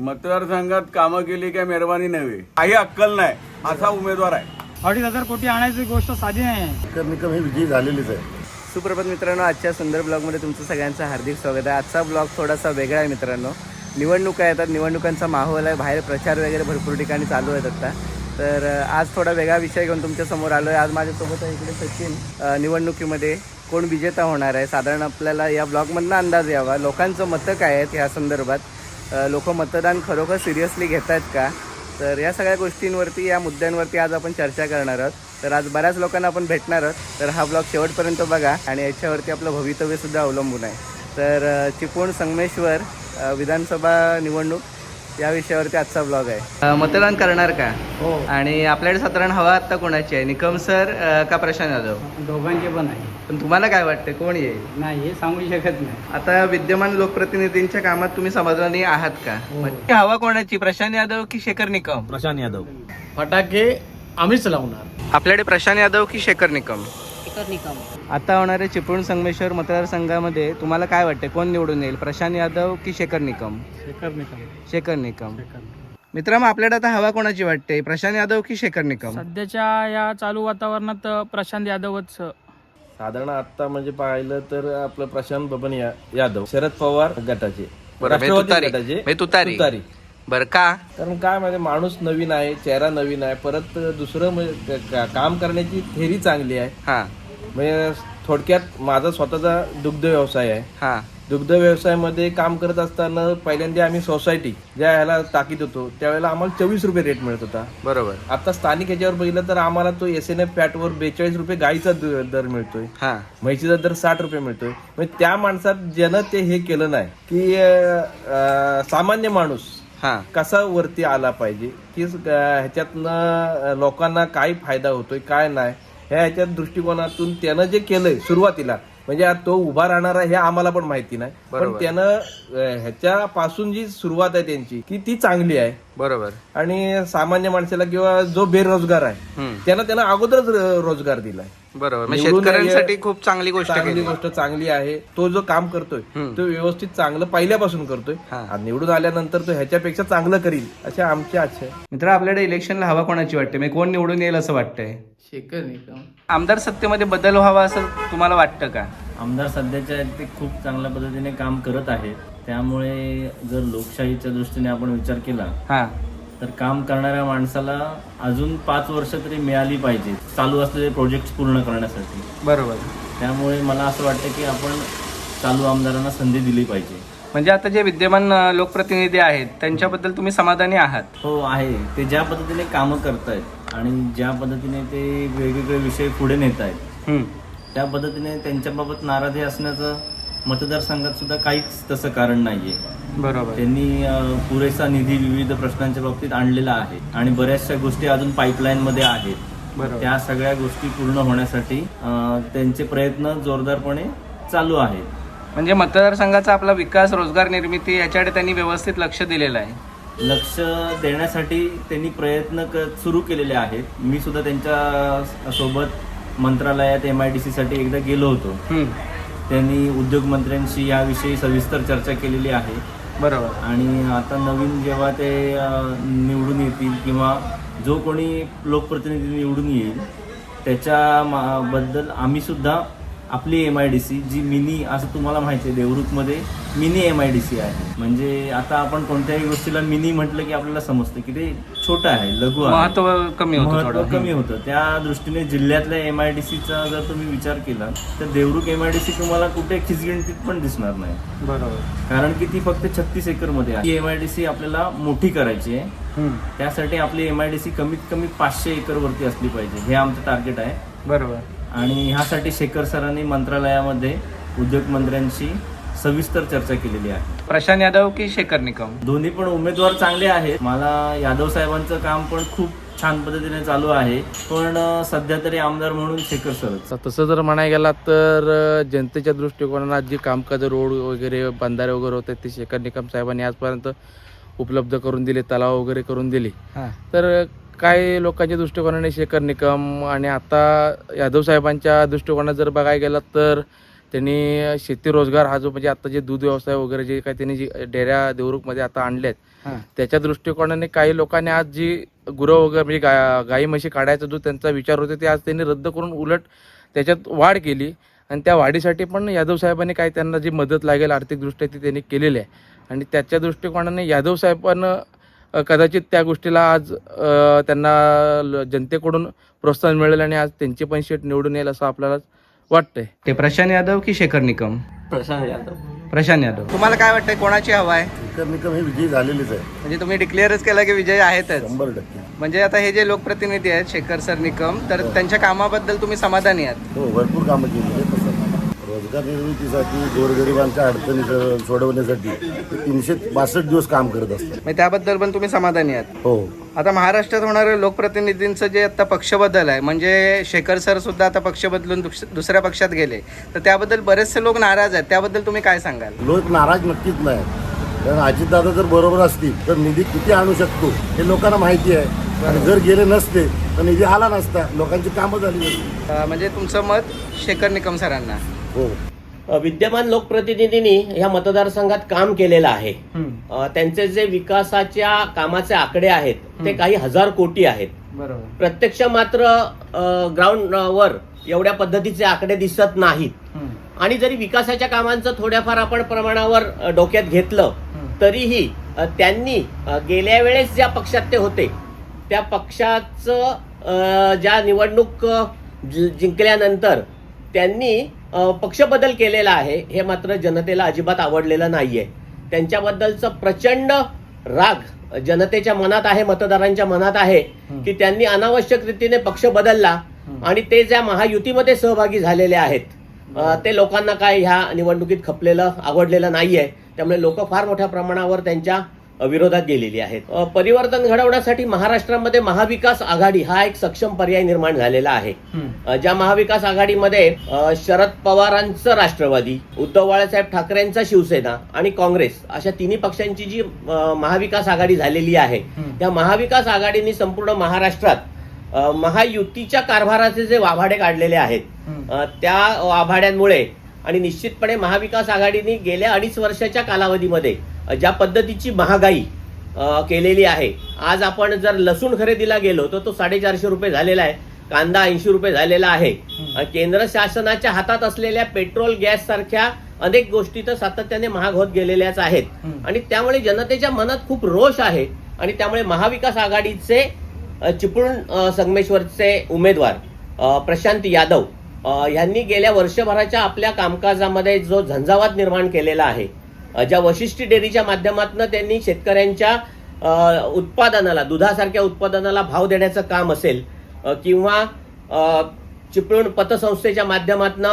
मतदारसंघात कामं केली काय मेहरबानी नव्हे. काही अक्कल नाही. असा उमेदवार आहे. अडीच हजार कोटी आणायची गोष्ट साधी नाही. विजयी झालेलीच आहे. सुप्रभात मित्रांनो आजच्या सुंदर ब्लॉगमध्ये तुमचं सगळ्यांचं हार्दिक स्वागत आहे. आजचा ब्लॉग थोडासा वेगळा आहे मित्रांनो. निवडणुका येतात निवडणुकांचा माहोल आहे बाहेर प्रचार वगैरे भरपूर ठिकाणी चालू आहेत आता. तर आज थोडा वेगळा विषय घेऊन तुमच्यासमोर आलो आहे आज माझ्यासोबत आहे इकडे सचिन. निवडणुकीमध्ये कोण विजेता होणार आहे? साधारण आपल्याला या ब्लॉगमधनं अंदाज यावा. लोकांचं मतं काय आहेत या संदर्भात? लोक मतदान खरोखर सिरियसली घेत आहेत का? तर या सगळ्या गोष्टींवरती या मुद्द्यांवरती आज आपण चर्चा करणार आहोत. तर आज बऱ्याच लोकांना आपण भेटणार आहोत. तर हा ब्लॉग शेवटपर्यंत बघा आणि याच्यावरती आपलं भवितव्यसुद्धा अवलंबून आहे. तर चिपळूण संगमेश्वर विधानसभा निवडणूक या विषयावरती आजचा ब्लॉग आहे. मतदान करणार का? हो. आणि आपल्याकडे साधारण हवा आत्ता कोणाची आहे? निकम सर का प्रशांत यादव? दोघांचे पण आहे. पण तुम्हाला काय वाटतं कोण येईल? नाही हे सांगू शकत नाही. आता विद्यमान लोकप्रतिनिधींच्या कामात तुम्ही समाधानी आहात का? म्हणजे हवा कोणाची? प्रशांत यादव की शेखर निकम? प्रशांत यादव. फटाके आम्हीच लावणार. आपल्याकडे प्रशांत यादव की शेखर निकम? आता होणाऱ्या चिपळूण संगमेश्वर मतदारसंघामध्ये तुम्हाला काय वाटते कोण निवडून येईल? प्रशांत यादव की शेखर निकम? शेखर निकम. शेखर निकम. मित्रांनो आपल्याकडे आता हवा कोणाची वाटते? प्रशांत यादव की शेखर निकम? सध्याच्या या चालू वातावरणात प्रशांत यादवच साधारण आता म्हणजे पाहिलं तर आपलं प्रशांत बबन या- यादव शरद पवार गटाचे बरं, राष्ट्रवादी तुतारी. गटाचे तुतारी. तुतारी. बर का? कारण काय म्हणजे माणूस नवीन आहे चेहरा नवीन आहे परत दुसरं म्हणजे क- का- काम करण्याची थेरी चांगली आहे. हा. म्हणजे थोडक्यात माझा स्वतःचा दुग्ध व्यवसाय आहे. हा. दुग्ध व्यवसायामध्ये काम करत असताना पहिल्यांदा आम्ही सोसायटी ज्या ह्याला टाकीत होतो त्यावेळेला आम्हाला चोवीस रुपये रेट मिळत होता. बरोबर. आता स्थानिक ह्याच्यावर बघितलं तर आम्हाला तो एस एन एफ फॅटवर बेचाळीस रुपये गाईचा दर मिळतोय. हा. म्हैसीचा दर साठ रुपये मिळतोय. म्हणजे त्या माणसात ज्यानं ते हे केलं नाही की अं, सामान्य माणूस हा. कसा वरती आला पाहिजे की ह्याच्यातनं लोकांना काय फायदा होतोय काय नाही ह्या ह्याच्या दृष्टिकोनातून त्यानं जे केलंय सुरुवातीला म्हणजे तो उभा राहणार आहे हे आम्हाला पण माहिती नाही पण. त्यानं ह्याच्यापासून जी सुरुवात आहे त्यांची की ती चांगली आहे बरोबर. आणि सामान्य माणसाला किंवा जो बेरोजगार आहे. त्यानं त्यानं अगोदरच रोजगार दिलाय. बरोबर. शेतकऱ्यांसाठी खूप चांगली गोष्ट चांगली गोष्ट चांगली आहे. तो जो काम करतोय. तो व्यवस्थित चांगलं पहिल्यापासून करतोय. हा. आणि निवडून आल्यानंतर तो ह्याच्यापेक्षा चांगलं करील अशी आमची आशा आहे. मित्र आपल्याकडे इलेक्शनला हवा कोणाची वाटते? म्हणजे कोण निवडून येईल असं वाटतंय? शेखर आमदार सत्तेमध्ये बदल व्हावा असं तुम्हाला वाटतं का? आमदार सध्याच्या ते खूप चांगल्या पद्धतीने काम करत आहेत. त्यामुळे जर लोकशाहीच्या दृष्टीने आपण विचार केला हा. तर काम करणाऱ्या माणसाला अजून पाच वर्ष तरी मिळाली पाहिजे चालू असलेले प्रोजेक्ट पूर्ण करण्यासाठी. बरोबर. त्यामुळे मला असं वाटतं की आपण चालू आमदारांना संधी दिली पाहिजे. म्हणजे आता जे विद्यमान अं, लोकप्रतिनिधी आहेत त्यांच्याबद्दल तुम्ही समाधानी आहात? हो आहे. ते ज्या पद्धतीने कामं करतायत आणि ज्या पद्धतीने ते वेगवेगळे विषय पुढे नेत आहेत हम्म. त्या पद्धतीने त्यांच्याबाबत नाराजी असण्याचं मतदारसंघात सुद्धा काहीच तसं कारण नाहीये. बरोबर. त्यांनी पुरेसा निधी विविध प्रश्नांच्या बाबतीत आणलेला आहे आणि बऱ्याचशा गोष्टी अजून पाईपलाईन मध्ये आहेत. त्या सगळ्या गोष्टी पूर्ण होण्यासाठी त्यांचे प्रयत्न जोरदारपणे चालू आहेत. म्हणजे मतदारसंघाचा आपला विकास रोजगार निर्मिती याच्याकडे त्यांनी व्यवस्थित लक्ष दिलेलं आहे. लक्ष देण्यासाठी त्यांनी प्रयत्न क सुरू केलेले आहेत. मी सुद्धा त्यांच्यासोबत मंत्रालयात एम आय डी साठी एकदा गेलो होतो. त्यांनी उद्योगमंत्र्यांशी याविषयी सविस्तर चर्चा केलेली आहे. बरोबर. आणि आता नवीन जेव्हा ते निवडून येतील किंवा जो कोणी लोकप्रतिनिधी निवडून येईल त्याच्या मा- बद्दल आम्ही सुद्धा आपली M I D C mini mini असं तुम्हाला माहिती आहे देवरुखमध्ये mini M I D C आहे. म्हणजे आता आपण कोणत्याही गोष्टीला मिनी म्हटलं की आपल्याला समजतं की ते छोटं आहे लघु आहे. महत्त्व कमी होतं महत्त्व थोडं. कमी होतं. त्या दृष्टीने जिल्ह्यातल्या एम आय डी सीचा जर तुम्ही विचार केला तर Devrukh M I D C तुम्हाला कुठे खिचगिणतीत पण दिसणार नाही. बरोबर. कारण की ती फक्त छत्तीस एकरमध्ये आहे एम आय डी सी आपल्याला मोठी करायची आहे. हम्म. त्यासाठी आपली एम आय डी सी कमीत कमी पाचशे एकर वरती असली पाहिजे. हे आमचं टार्गेट आहे. बरोबर. आणि ह्यासाठी शेखर सरांनी मंत्रालयामध्ये उद्योगमंत्र्यांशी सविस्तर चर्चा केलेली आहे. प्रशांत यादव की शेखर निकम? दोन्ही पण उमेदवार चांगले आहेत. मला यादव साहेबांचं काम पण खूप छान पद्धतीने चालू आहे. पण सध्या तरी आमदार म्हणून शेखर सरच त- तसं जर म्हणायला गेला तर जनतेच्या दृष्टिकोनात जी कामकाज रोड वगैरे बंधारे वगैरे होते ते शेखर निकम साहेबांनी आजपर्यंत उपलब्ध करून दिले तलाव वगैरे करून दिले. हा. तर काही लोकांच्या दृष्टिकोनाने शेखर निकम आणि आता यादव साहेबांच्या दृष्टिकोनात जर बघायला गेला तर त्यांनी शेती रोजगार हा जो म्हणजे आता जे दूध व्यवसाय वगैरे जे काही त्यांनी जे डेऱ्या देवरुखमध्ये आता आणलेत. त्याच्या दृष्टिकोनाने काही लोकांनी आज जी गुरं वगैरे म्हणजे गा गाई म्हशी काढायचा जो त्यांचा विचार होता ते आज त्यांनी रद्द करून उलट त्याच्यात वाढ केली आणि त्या वाढीसाठी पण यादव साहेबांनी काही त्यांना जी मदत लागेल आर्थिकदृष्ट्या ती त्यांनी केलेली आहे आणि त्याच्या दृष्टिकोनाने यादव साहेबांना कदाचित त्या गोष्टीला आज त्यांना जनतेकडून प्रोत्साहन मिळेल आणि आज त्यांची पण सीट निवडून येईल असं आपल्याला वाटतंय. ते प्रशांत यादव की शेखर निकम? प्रशांत यादव. प्रशांत यादव. तुम्हाला काय वाटतंय कोणाची हवा आहे? तर निकम हे विजयी झालेलीच आहे म्हणजे तुम्ही डिक्लेअरच केलं की विजय आहेतच. शंभर टक्के. म्हणजे आता हे जे लोकप्रतिनिधी आहेत शेखर सर निकम तर त्यांच्या कामाबद्दल तुम्ही समाधानी आहात. हो भरपूर कामं केली. आहेत रोजगार निर्मितीसाठी गोरगरिबांच्या अडचणी सोडवण्यासाठी ते तीनशे बासष्ट दिवस काम करत असतात. म्हणजे त्याबद्दल पण तुम्ही समाधानी आहात? हो. आता महाराष्ट्रात होणारं लोकप्रतिनिधींचं जे आता पक्ष बदल आहे म्हणजे शेखर सर सुद्धा आता पक्ष बदलून दुस- दुसऱ्या पक्षात गेले. तर त्याबद्दल बरेचसे लोक नाराज आहेत. त्याबद्दल तुम्ही काय सांगाल? लोक नाराज नक्कीच नाही कारण अजितदादा जर बरोबर असतील तर निधी किती आणू शकतो हे लोकांना माहिती आहे. आणि जर गेले नसते तर निधी आला नसता. लोकांची कामं झाली नसती. अं, म्हणजे तुमचं मत शेखर निकम सरांना? विद्यमान लोकप्रतिनिधींनी ह्या मतदारसंघात काम केलेलं आहे. त्यांचे जे विकासाच्या कामाचे आकडे आहेत ते काही हजार कोटी आहेत. प्रत्यक्ष मात्र ग्राउंड वर एवढ्या पद्धतीचे आकडे दिसत नाहीत. आणि जरी विकासाच्या कामांचं थोड्याफार आपण प्रमाणावर डोक्यात घेतलं तरीही त्यांनी गेल्या वेळेस ज्या पक्षात ते होते त्या पक्षाचं ज्या निवडणूक जिंकल्यानंतर त्यांनी अ, पक्ष बदल केलेला आहे हे मात्र जनतेला अजिबात आवडलेलं नाहीये. त्यांच्याबद्दलचं प्रचंड राग जनतेच्या मनात आहे मतदारांच्या मनात आहे की त्यांनी अनावश्यक रीतीने पक्ष बदलला आणि ते ज्या महायुतीमध्ये सहभागी झालेले आहेत ते लोकांना काय ह्या निवडणुकीत खपलेलं आवडलेलं नाहीये. त्यामुळे लोक फार मोठ्या प्रमाणावर त्यांच्या विरोधात गेलेली आहेत. परिवर्तन घडवण्यासाठी महाराष्ट्रामध्ये महाविकास आघाडी हा एक सक्षम पर्याय निर्माण झालेला आहे. ज्या महाविकास आघाडीमध्ये शरद पवारांचं राष्ट्रवादी उद्धव बाळासाहेब ठाकरेंचा शिवसेना आणि काँग्रेस अशा तिन्ही पक्षांची जी महाविकास आघाडी झालेली आहे त्या महाविकास आघाडीने संपूर्ण महाराष्ट्रात महायुतीच्या कारभाराचे जे वाभाडे काढलेले आहेत त्या आभाड्यांमुळे आणि निश्चितपणे महाविकास आघाडीने गेल्या अडीच वर्षाच्या कालावधीमध्ये ज्या पद्धतीची महागाई केलेली आहे. आज आपण जर लसूण खरेदीला गेलो तर तो साडेचारशे रुपये झालेला आहे. कांदा ऐंशी रुपये झालेला आहे. केंद्र शासनाच्या हातात असलेल्या पेट्रोल गॅस सारख्या अनेक गोष्टी तर सातत्याने महाग होत गेलेल्याच आहेत. आणि त्यामुळे जनतेच्या मनात खूप रोष आहे आणि त्यामुळे महाविकास आघाडीचे चिपळूण संगमेश्वरचे उमेदवार प्रशांत यादव यांनी गेल्या वर्षभराच्या आपल्या कामकाजामध्ये जो झंझावात निर्माण केलेला आहे ज्या वशिष्ठी डेअरीच्या माध्यमातून त्यांनी शेतकऱ्यांच्या उत्पादनाला दुधासारख्या उत्पादनाला भाव देण्याचं काम असेल किंवा चिपळूण पतसंस्थेच्या माध्यमातून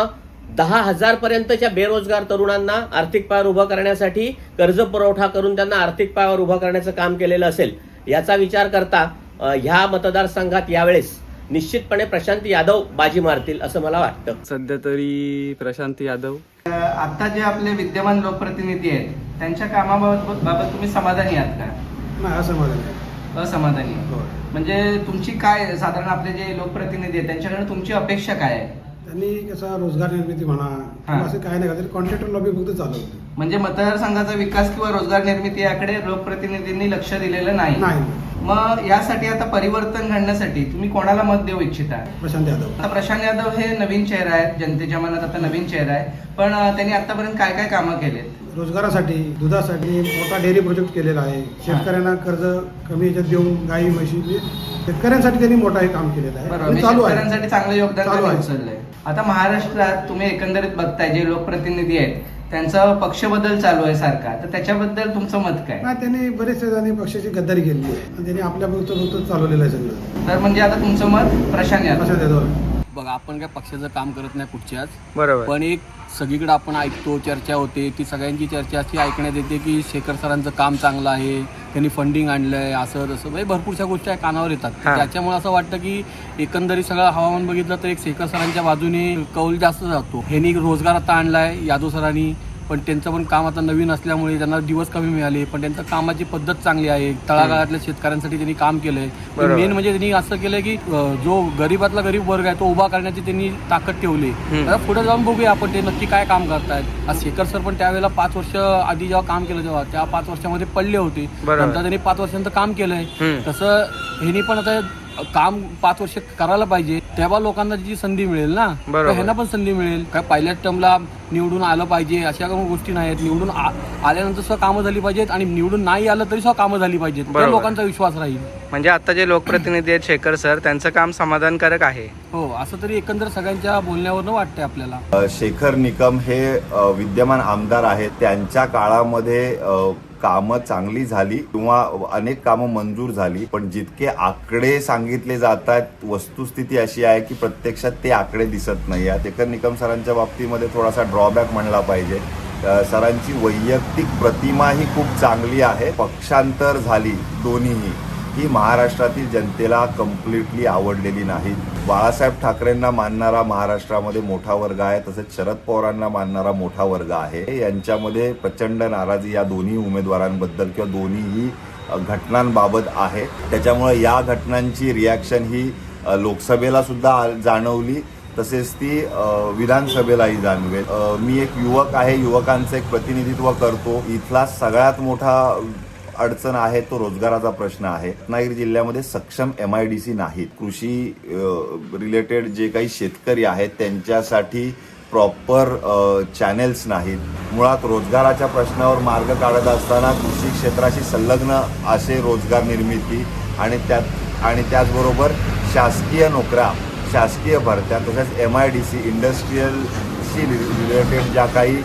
दहा हजार पर्यंतच्या बेरोजगार तरुणांना आर्थिक पायावर उभं करण्यासाठी कर्ज पुरवठा करून त्यांना आर्थिक पायावर उभं करण्याचं काम केलेलं असेल याचा विचार करता ह्या मतदारसंघात यावेळेस निश्चितपणे प्रशांत यादव बाजी मारतील असं मला वाटतं. सध्या तरी प्रशांत यादव आता जे आपले विद्यमान लोकप्रतिनिधी आहेत त्यांच्या कामाबाबत बाबत तुम्ही समाधानी आहात का? नाही असं माझं नाही असमाधानी. हो. म्हणजे तुमची काय साधारण आपले जे लोकप्रतिनिधी आहेत त्यांच्याकडे तुमची अपेक्षा काय आहे? त्यांनी कसा रोजगार निर्मिती म्हणा किंवा असं काय नाही का कॉन्ट्रॅक्टर लॉबी फक्त चालवते. म्हणजे मतदारसंघाचा विकास किंवा रोजगार निर्मिती याकडे लोकप्रतिनिधींनी लक्ष दिलेलं नाही. नाही. मग यासाठी आता परिवर्तन घडण्यासाठी तुम्ही कोणाला मत देऊ इच्छिता? प्रशांत यादव. आता प्रशांत यादव हे नवीन चेहरा आहेत जनतेच्या मनात आता नवीन चेहरा आहे. पण त्यांनी आतापर्यंत काय काय कामं केलेत? रोजगारासाठी दुधासाठी मोठा डेअरी प्रोजेक्ट केलेला आहे. शेतकऱ्यांना कर्ज कमी याच्यात देऊन गाई म्हशी शेतकऱ्यांसाठी त्यांनी मोठा हे काम केलेलं आहे. बरोबर. चालू आहे. शेतकऱ्यांसाठी चांगलं योगदान चालू त्यांनी आहे. उचललंय. आता महाराष्ट्रात तुम्ही एकंदरीत बघताय जे लोकप्रतिनिधी आहेत त्यांचा पक्ष बदल चालू आहे सारखा. तर त्याच्याबद्दल तुमचं मत काय? नाही त्यांनी बरेचसे जणांनी पक्षाची गद्दारी केली आहे. आणि त्यांनी आपल्या फक्त चालवलेलं आहे सगळं. तर म्हणजे आता तुमचं मत प्रशांत यादव. प्रशांत यादव. बघा आपण काय पक्षाचं काम करत नाही कुठच्याच. बरोबर. पण एक सगळीकडे आपण ऐकतो चर्चा होते. ती सगळ्यांची चर्चा अशी ऐकण्यात येते की शेखर सरांचं काम चांगलं आहे त्यांनी फंडिंग आणलंय असं तसं. म्हणजे भरपूरशा गोष्टी आहे कानावर येतात. त्याच्यामुळे असं वाटतं की एकंदरीत सगळं हवामान बघितलं तर एक शेखर सरांच्या बाजूने कौल जास्त जातो. ह्यांनी रोजगार आता आणलाय यादव सरांनी. पण त्यांचं पण काम आता नवीन असल्यामुळे त्यांना दिवस कमी मिळाले पण त्यांचं कामाची पद्धत चांगली आहे. तळागाळातल्या शेतकऱ्यांसाठी त्यांनी काम केलंय. मेन म्हणजे त्यांनी असं केलंय की जो गरीबातला गरीब वर्ग आहे तो उभा करण्याची त्यांनी ताकद ठेवली. आता पुढे जाऊन बघूया आपण ते नक्की काय काम करतायत. आज शेखर सर पण त्यावेळेला पाच वर्ष आधी जेव्हा काम केलं तेव्हा त्या पाच वर्षामध्ये पडले होते. नंतर त्यांनी पाच वर्षांचं काम केलंय. तसं ह्यांनी पण आता काम पाच वर्ष करायला पाहिजे तेव्हा लोकांना जी संधी मिळेल ना बरोबर. ह्यांना पण संधी मिळेल. काय पहिल्याच टर्मला निवडून आलं पाहिजे अशा काही गोष्टी नाहीत. निवडून आ- आल्यानंतर सुद्धा कामं झाली पाहिजेत आणि निवडून नाही आलं तरी सुद्धा कामं झाली पाहिजेत. बरोबर. लोकांचा विश्वास राहील. म्हणजे आता जे लोकप्रतिनिधी आहेत शेखर सर त्यांचं काम समाधानकारक आहे. हो असं तरी एकंदर सगळ्यांच्या बोलण्यावरनं वाटतंय आपल्याला. शेखर निकम हे अ, विद्यमान आमदार आहेत. त्यांच्या काळामध्ये अ, कामं चांगली झाली किंवा अनेक कामं मंजूर झाली पण जितके आकडे सांगितले जात आहेत वस्तुस्थिती अशी आहे की प्रत्यक्षात ते आकडे दिसत नाही आहेत एकतर निकम सरांच्या बाबतीमध्ये थोडासा ड्रॉबॅक म्हणला पाहिजे. सरांची वैयक्तिक प्रतिमा ही खूप चांगली आहे. पक्षांतर झाली दोन्हीही. ही महाराष्ट्रातील जनतेला कम्प्लिटली आवडलेली नाही. बाळासाहेब ठाकरेंना मानणारा महाराष्ट्रामध्ये मोठा वर्ग आहे तसेच शरद पवारांना मानणारा मोठा वर्ग आहे. यांच्यामध्ये प्रचंड नाराजी या दोन्ही उमेदवारांबद्दल किंवा दोन्हीही घटनांबाबत आहे. त्याच्यामुळे या घटनांची रिॲक्शन ही लोकसभेला सुद्धा जाणवली. तसेच ती विधानसभेलाही जाणवेल. मी एक युवक आहे युवकांचं एक प्रतिनिधित्व करतो. इथला सगळ्यात मोठा अडचण आहे तो रोजगाराचा प्रश्न आहे. रत्नागिरी जिल्ह्यामध्ये सक्षम एम आय डी सी नाहीत. कृषी रिलेटेड जे काही शेतकरी आहेत त्यांच्यासाठी प्रॉपर चॅनेल्स नाहीत. मुळात रोजगाराच्या प्रश्नावर मार्ग काढत असताना कृषी क्षेत्राशी संलग्न असे रोजगार निर्मिती आणि त्यात आणि त्याचबरोबर शासकीय नोकऱ्या शासकीय भरत्या तसेच एम आय डी सी इंडस्ट्रीयलशी रिलेटेड ज्या काही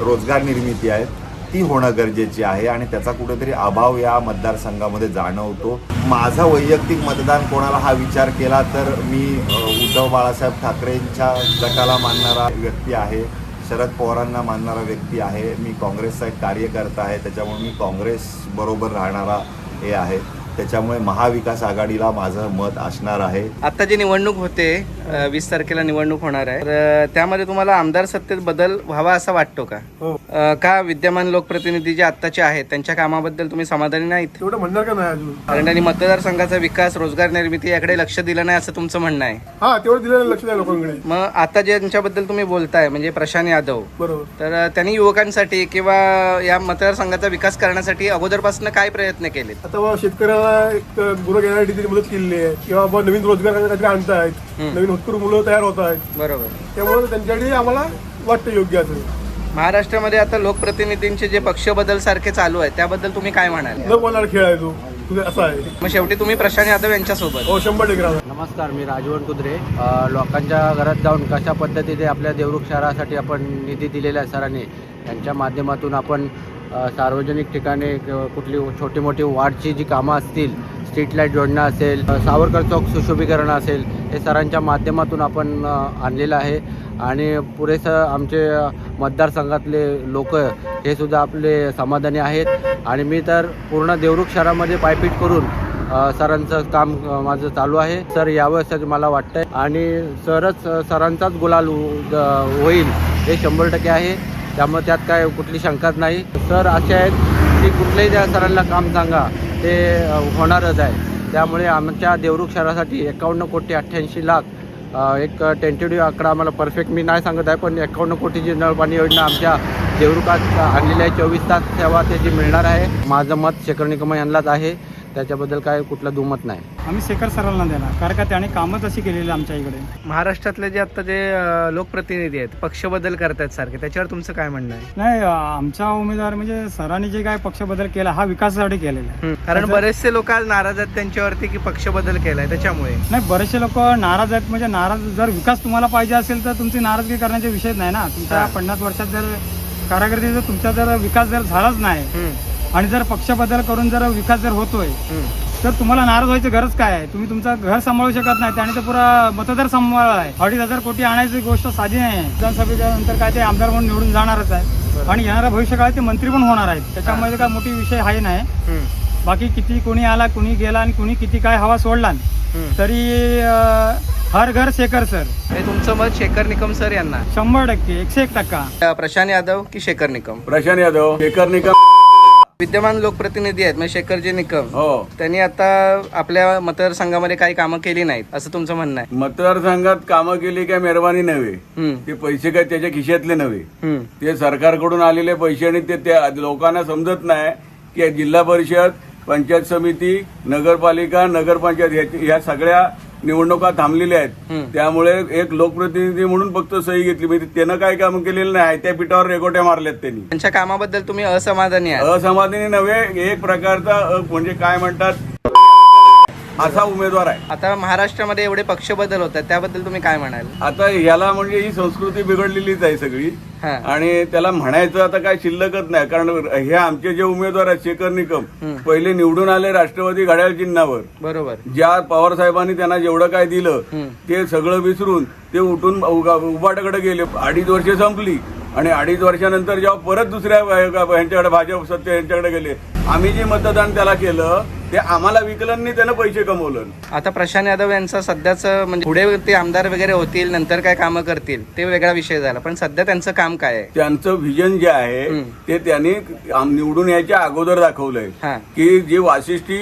रोजगार निर्मिती आहेत ती होणं गरजेची आहे आणि त्याचा कुठेतरी अभाव या मतदारसंघामध्ये जाणवतो. माझा वैयक्तिक मतदान कोणाला हा विचार केला तर मी उद्धव बाळासाहेब ठाकरेंच्या गटाला मानणारा व्यक्ती आहे. शरद पवारांना मानणारा व्यक्ती आहे. मी काँग्रेसचा एक कार्यकर्ता आहे. त्याच्यामुळे मी काँग्रेस बरोबर राहणारा हे आहे. त्याच्यामुळे महाविकास आघाडीला माझं मत असणार आहे. आता जी निवडणूक होते वीस तारखेला निवडणूक होणार आहे. तर त्यामध्ये तुम्हाला आमदार सत्तेत बदल व्हावा असा वाटतो का? हो. अ, का विद्यमान लोकप्रतिनिधी जे आत्ताचे आहेत त्यांच्या कामाबद्दल तुम्ही समाधानी नाहीत? तेवढं म्हणणार का नाही अजून? कारण त्यांनी मतदारसंघाचा विकास रोजगार निर्मिती याकडे लक्ष दिलं नाही असं तुमचं म्हणणं आहे. हा तेवढं दिलेलं लक्ष द्या लोकांकडे. मग आता जे त्यांच्याबद्दल तुम्ही बोलताय म्हणजे प्रशांत यादव. बरोबर. तर त्यांनी युवकांसाठी किंवा या मतदारसंघाचा विकास करण्यासाठी अगोदरपासून काय प्रयत्न केलेत? आता बाबा शेतकऱ्याला एक गुरं घेण्यासाठी त्यांनी मदत केलेली आहे. किंवा बाबा नवीन रोजगार काहीतरी आणतायत. नवीन होतकरू मुलं तयार होत आहेत बरोबर. त्यामुळे त्यांच्यासाठी आम्हाला वाटतं योग्य असं. महाराष्ट्रामध्ये आता लोकप्रतिनिधींचे जे पक्ष बदल सारखे चालू आहेत त्याबद्दल तुम्ही काय म्हणाल? न बोलणारा खेळ आहे तो. तुझं असं आहे. मग शेवटी तुम्ही प्रशांत यादव यांच्यासोबत. हो शंभर टक्के राहणार. नमस्कार मी राजवण कुद्रे. अ, लोकांच्या घरात जाऊन कशा पद्धतीने आपल्या देवरुख शहरासाठी आपण निधी दिलेला आहे सरांनी यांच्या माध्यमातून आपण सार्वजनिक ठिकाणी क- कुठली छोटी मोठी वाढची जी कामं असतील स्ट्रीट लाइट जोडणं असेल सावरकर चौक सुशोभीकरण असेल हे सरांच्या माध्यमातून आपण आणलेलं आहे. आणि पुरेसं आमचे मतदारसंघातले लोक हे सुद्धा आपले समाधानी आहेत. आणि मी तर पूर्ण देवरुख शहरामध्ये पायपीट करून सरांचं काम माझं चालू आहे. सर यावं असं मला वाटतंय. आणि सरच सरांचाच गुलाल होईल हे शंभर टक्के आहे. त्यामुळे त्यात काय कुठली शंकाच नाही. सर असे आहेत की कुठल्याही त्या सरांना काम सांगा. ते होणारच आहे. त्यामुळे आमच्या देवरुख शहरासाठी एकावन्न कोटी अठ्ठ्याऐंशी लाख एक टेंटेटिव्ह आकडा आम्हाला परफेक्ट मी नाही सांगत आहे पण एकावन्न कोटीची नळपाणी योजना आमच्या देवरुखात आणलेली आहे चोवीस तास सेवा त्याची मिळणार आहे. माझं मत शेखर निकम यांनाच आहे. त्याच्याबद्दल काय कुठलं दुमत नाही. आम्ही शेखर सरांना देणार कारण का त्याने कामच अशी केलेली आमच्या इकडे. महाराष्ट्रातले जे आता जे अ, लोकप्रतिनिधी आहेत पक्ष बदल करतात सारखे त्याच्यावर तुमचं काय म्हणणं आहे? नाही आमचा उमेदवार म्हणजे सरांनी जे काय पक्ष बदल केला हा विकासासाठी केलेला आहे. कारण बरेचसे लोक आज नाराज आहेत त्यांच्यावरती की पक्ष बदल केलाय त्याच्यामुळे. नाही बरेचसे लोक नाराज आहेत म्हणजे नाराज जर विकास तुम्हाला पाहिजे असेल तर तुमची नाराजगी करण्याचा विषय नाही ना. तुमच्या हा. पन्नास वर्षात जर कारागिरीचा तुमचा जर विकास जर झालाच नाही आणि जर पक्ष बदल करून जर विकास जर होतोय हं. तर तुम्हाला नाराज व्हायची गरज काय आहे? तुम्ही तुमचं घर सांभाळू शकत नाही त्याने तर पुरा मतदार सांभाळला आहे. अडीच हजार कोटी आणायची गोष्ट साधी नाही. आहे विधानसभेच्या नंतर काय ते आमदार म्हणून निवडून जाणारच आहे. आणि येणाऱ्या भविष्यकाळात ते मंत्री पण होणार आहेत. त्याच्यामध्ये काय मोठी विषय आहे नाही. हं, बाकी किती कोणी आला कोणी गेला आणि कोणी किती काय हवा सोडला. हं. तरी हर घर शेखर सर. हे तुमचं मत शेखर निकम सर यांना. शंभर टक्के एकशे एक टक्का. प्रशांत यादव की शेखर निकम? प्रशांत यादव शेखर निकम. विद्यमान लोकप्रतिनिधी आहेत म्हणजे शेखरजी निकम. हो. त्यांनी आता आपल्या मतदारसंघामध्ये काही कामं केली नाहीत असं तुमचं म्हणणं आहे. मतदारसंघात कामं केली काय मेहरबानी नव्हे. ते पैसे काय त्याच्या खिशातले नव्हे. ते सरकारकडून आलेले पैसे आणि ते त्या लोकांना समजत नाही की जिल्हा परिषद पंचायत समिती नगरपालिका नगरपंचायत ह्या सगळ्या निवडणुका थांबलेल्या आहेत. त्यामुळे एक लोकप्रतिनिधी म्हणून फक्त सही घेतली. म्हणजे त्यानं काय काम केलेलं नाही त्या पिठावर रेगोट्या मारल्यात त्यांनी. त्यांच्या कामाबद्दल तुम्ही असमाधानी आहात. असमाधानी नव्हे एक प्रकारचा म्हणजे काय म्हणतात असा उमेदवार आहे. आता महाराष्ट्रामध्ये एवढे पक्ष बदल होतात त्याबद्दल तुम्ही काय म्हणाल? आता ह्याला म्हणजे ही संस्कृती बिघडलेलीच आहे सगळी. हा. आणि त्याला म्हणायचं आता काय शिल्लकच नाही कारण हे आमचे जे उमेदवार आहेत शेखर निकम पहिले निवडून आले राष्ट्रवादी घड्याळ चिन्हावर. बरोबर. ज्या पवार साहेबांनी त्यांना जेवढं काय दिलं ते सगळं विसरून ते उठून उगा- उभाटाकडे गेले. अडीच वर्षे संपली. आणि अडीच वर्षानंतर जेव्हा परत दुसऱ्या यांच्याकडे भाजप सत्य यांच्याकडे गेले. आम्ही जे मतदान त्याला केलं ते आम्हाला विकलांनी त्यानं पैसे कमवलं. आता प्रशांत यादव यांचा सध्याचं म्हणजे पुढे ते आमदार वगैरे होतील नंतर काय कामं करतील ते वेगळा विषय झाला. पण सध्या त्यांचं काम काय आहे? त्यांचं व्हिजन जे आहे ते त्यांनी आम- निवडून यायच्या अगोदर दाखवलंय. हा. की जे वाशिष्ठी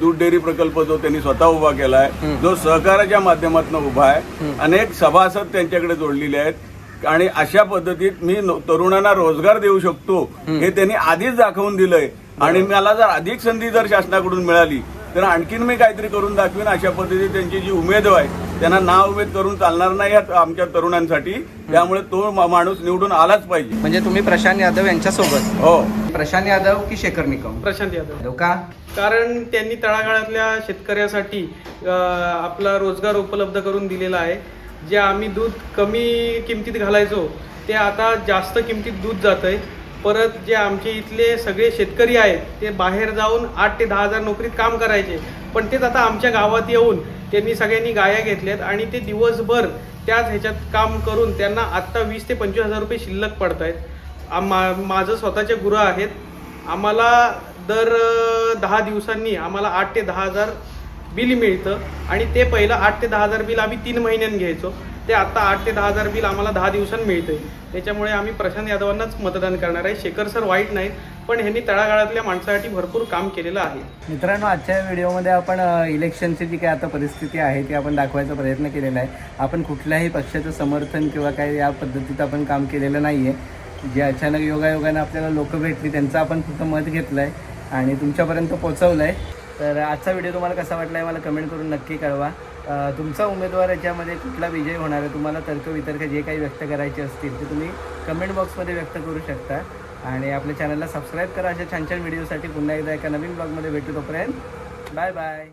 दूध डेअरी प्रकल्प जो त्यांनी स्वतः उभा केलाय जो सहकाराच्या माध्यमातून उभा आहे अनेक सभासद त्यांच्याकडे जोडलेले आहेत. आणि अशा पद्धतीत मी नो- तरुणांना रोजगार देऊ शकतो हे त्यांनी आधीच दाखवून दिलंय. आणि मला जर अधिक संधी जर शासनाकडून मिळाली तर आणखीन मी काहीतरी करून दाखवीन अशा पद्धतीने त्यांची जी उमेद आहे त्यांना ना उमेद करून चालणार नाही आमच्या तरुणांसाठी. त्यामुळे तो मा- माणूस निवडून आलाच पाहिजे. म्हणजे तुम्ही प्रशांत यादव यांच्या सोबत हो. प्रशांत यादव की शेखर निकम? प्रशांत यादव. का? कारण त्यांनी तळागाळातल्या शेतकऱ्यासाठी आपला रोजगार उपलब्ध करून दिलेला आहे. जे आम्ही दूध कमी किमतीत घालायचो ते आता जास्त किमतीत दूध जात आहे परत जे आमचे इथले सगळे शेतकरी आहेत ते बाहेर जाऊन आठ ते दहा हजार नोकरीत काम करायचे. पण तेच आता आमच्या गावात येऊन त्यांनी सगळ्यांनी गाया घेतल्यात आणि ते दिवसभर त्याच ह्याच्यात काम करून त्यांना आत्ता वीस ते पंचवीस हजार रुपये शिल्लक पडत आहेत माझं स्वतःचे गुरं आहेत. आम्हाला दर दहा दिवसांनी आम्हाला आठ ते दहा हजार बिल मिळतं आणि ते पहिलं आठ ते दहा हजार बिल आम्ही तीन महिन्यांनी घ्यायचो. ते आता आठ ते दहा हजार बिल आम्हाला दहा दिवसांनी मिळतंय. त्याच्यामुळे आम्ही प्रशांत यादवांनाच मतदान करणार आहे. शेखर सर वाईट नाहीत पण ह्यांनी तळागाळातल्या माणसासाठी भरपूर काम केलेलं आहे. मित्रांनो आजच्या व्हिडिओमध्ये आपण इलेक्शनची जी काही आता परिस्थिती आहे ती आपण दाखवायचा प्रयत्न केलेला आहे. आपण कुठल्याही पक्षाचं समर्थन किंवा काही या पद्धतीत आपण काम केलेलं नाही आहे जे अचानक योगायोगानं आपल्याला लोक भेटली त्यांचं आपण फक्त मत घेतलं आहे आणि तुमच्यापर्यंत पोचवलं आहे तर आजचा व्हिडिओ तुम्हाला कसा वाटला आहे मला कमेंट करून नक्की कळवा. तुमचा उमेदवार याच्यामध्ये कुठला विजय होणार आहे? तुम्हाला तर्क वितर्क जे काही व्यक्त करायचे असतील ते तुम्ही कमेंट बॉक्समध्ये व्यक्त करू शकता. आणि आपल्या चॅनलला सबस्क्राईब करा. अशा छान छान व्हिडिओसाठी पुन्हा एकदा एका नवीन ब्लॉगमध्ये भेटू तोपर्यंत. Bye bye